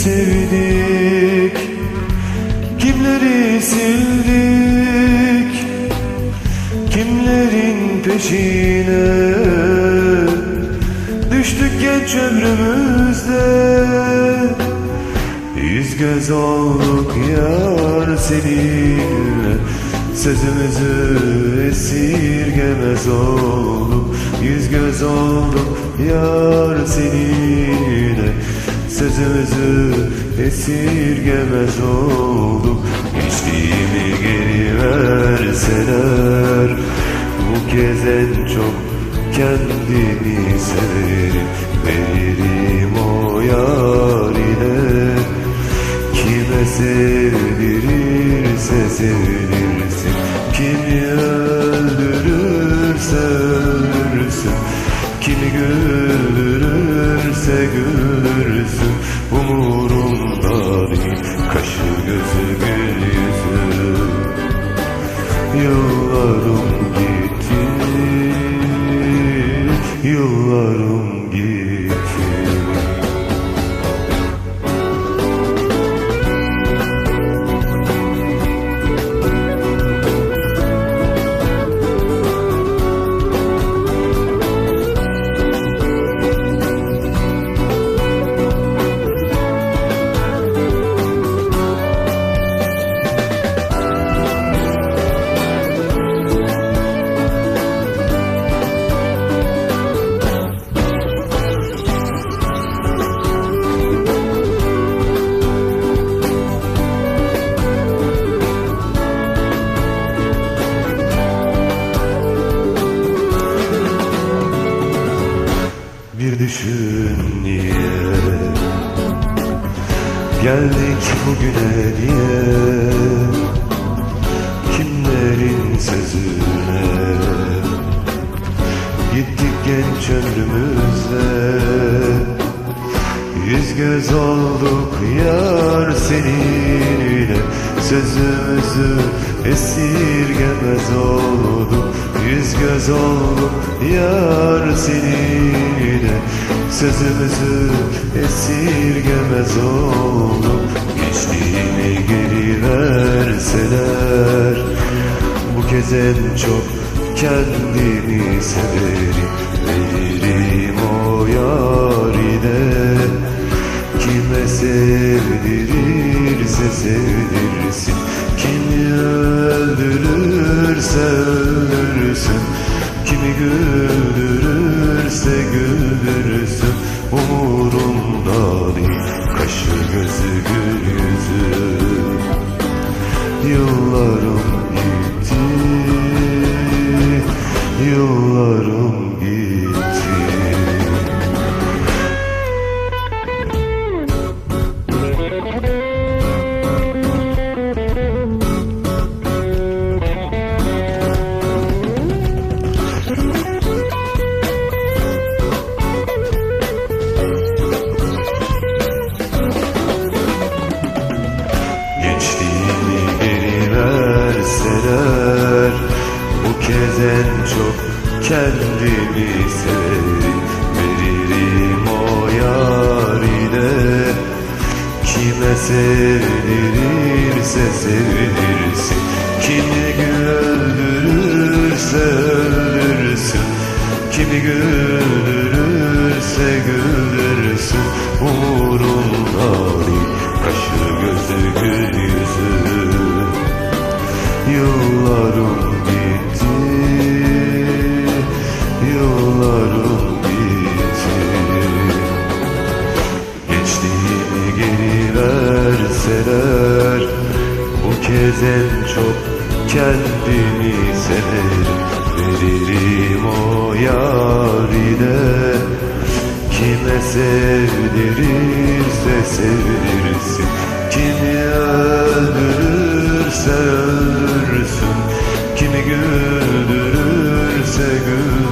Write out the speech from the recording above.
Sevdik Kimleri sildik? Kimlerin peşine? Düştük genç ömrümüzde. Yüz göz olduk yar seninle Sözümüzü esirgemez olduk. Yüz göz olduk yar seninle Sözümüzü esirgemez olduk Geçtiğimi geri verseler Bu kez en çok kendimi severim Geldik bugüne diye. Kimlerin sözüne? Gittik genç ömrümüzde Yüz göz olduk yar seninle Sözümüzü esirgemez olduk. Yüz göz olduk yar seninle Sözümüzü esirgemez olduk Geçtiğini geri verseler Bu kez en çok kendimi severim. Veririm o yarine Kime sevdirirse sevdirsin. Kimi öldürürse öldürsün Kimi güldürürse güldürsün en çok kendimi severim o yarine Kime sevdirirse sevdirsin Kimi güldürürse öldürsün. Kimi güldürürse en çok kendimi severim. Veririm o yarine Kime sevdirirse sevdirirsin Kimi öldürürse öldürürsün Kimi güldürürse güldürürsün